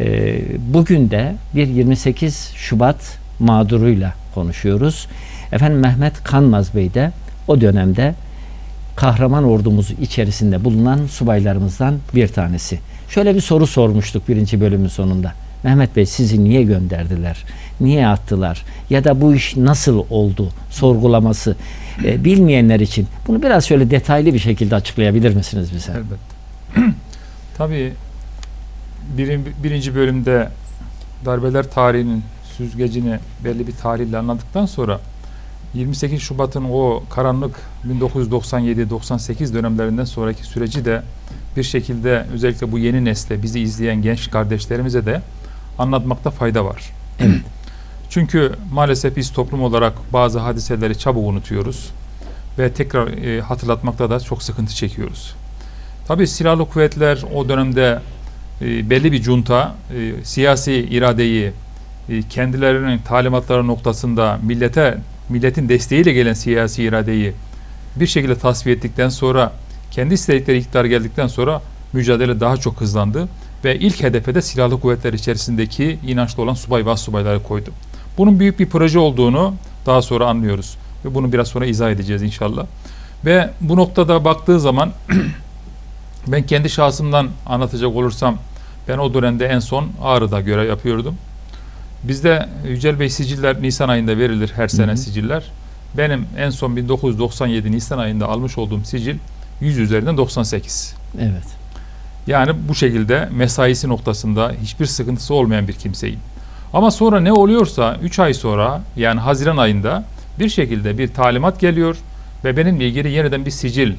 E, bugün de bir 28 Şubat mağduruyla konuşuyoruz. Efendim Mehmet Kanmaz Bey de o dönemde kahraman ordumuz içerisinde bulunan subaylarımızdan bir tanesi. Şöyle bir soru sormuştuk birinci bölümün sonunda. Mehmet Bey sizi niye gönderdiler? Niye attılar? Ya da bu iş nasıl oldu? Sorgulaması. E, bilmeyenler için bunu biraz şöyle detaylı bir şekilde açıklayabilir misiniz bize? Elbette. Tabii birin, birinci bölümde darbeler tarihinin süzgecini belli bir tarihle anladıktan sonra 28 Şubat'ın o karanlık 1997-98 dönemlerinden sonraki süreci de bir şekilde özellikle bu yeni nesle bizi izleyen genç kardeşlerimize de anlatmakta fayda var. Evet. Çünkü maalesef biz toplum olarak bazı hadiseleri çabuk unutuyoruz ve tekrar e, hatırlatmakta da çok sıkıntı çekiyoruz. Tabii silahlı kuvvetler o dönemde e, belli bir junta e, siyasi iradeyi e, kendilerinin talimatları noktasında millete milletin desteğiyle gelen siyasi iradeyi bir şekilde tasfiye ettikten sonra kendi istedikleri iktidar geldikten sonra mücadele daha çok hızlandı ve ilk hedefe de silahlı kuvvetler içerisindeki inançlı olan subay ve subayları koydu. Bunun büyük bir proje olduğunu daha sonra anlıyoruz ve bunu biraz sonra izah edeceğiz inşallah. Ve bu noktada baktığı zaman ben kendi şahsımdan anlatacak olursam ben o dönemde en son Ağrı'da görev yapıyordum. Bizde Yücel Bey siciller Nisan ayında verilir her sene Hı hı. siciller. Benim en son 1997 Nisan ayında almış olduğum sicil 100 üzerinden 98. Evet. Yani bu şekilde mesaisi noktasında hiçbir sıkıntısı olmayan bir kimseyim. Ama sonra ne oluyorsa 3 ay sonra yani Haziran ayında bir şekilde bir talimat geliyor ve benimle ilgili yeniden bir sicil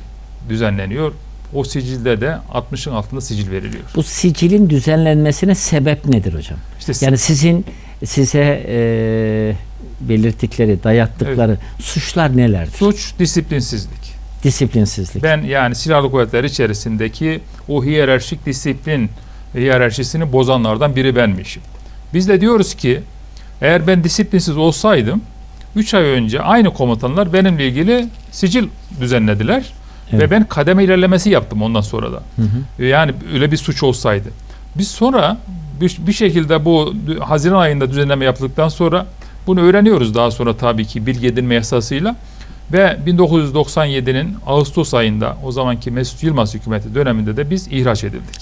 düzenleniyor. O sicilde de 60'ın altında sicil veriliyor. Bu sicilin düzenlenmesine sebep nedir hocam? İşte Yani sizin size e, belirttikleri, dayattıkları suçlar nelerdir? suç disiplinsizlik. Disiplinsizlik. Ben yani silahlı kuvvetler içerisindeki o hiyerarşik disiplin hiyerarşisini bozanlardan biri benmişim. Biz de diyoruz ki eğer ben disiplinsiz olsaydım 3 ay önce aynı komutanlar benimle ilgili sicil düzenlediler Evet. ve ben kademe ilerlemesi yaptım ondan sonra da. Hı hı. Yani öyle bir suç olsaydı. Biz sonra bir, bir şekilde bu Haziran ayında düzenleme yapıldıktan sonra bunu öğreniyoruz daha sonra tabii ki bilgi edinme yasasıyla. Ve 1997'nin Ağustos ayında o zamanki Mesut Yılmaz hükümeti döneminde de biz ihraç edildik.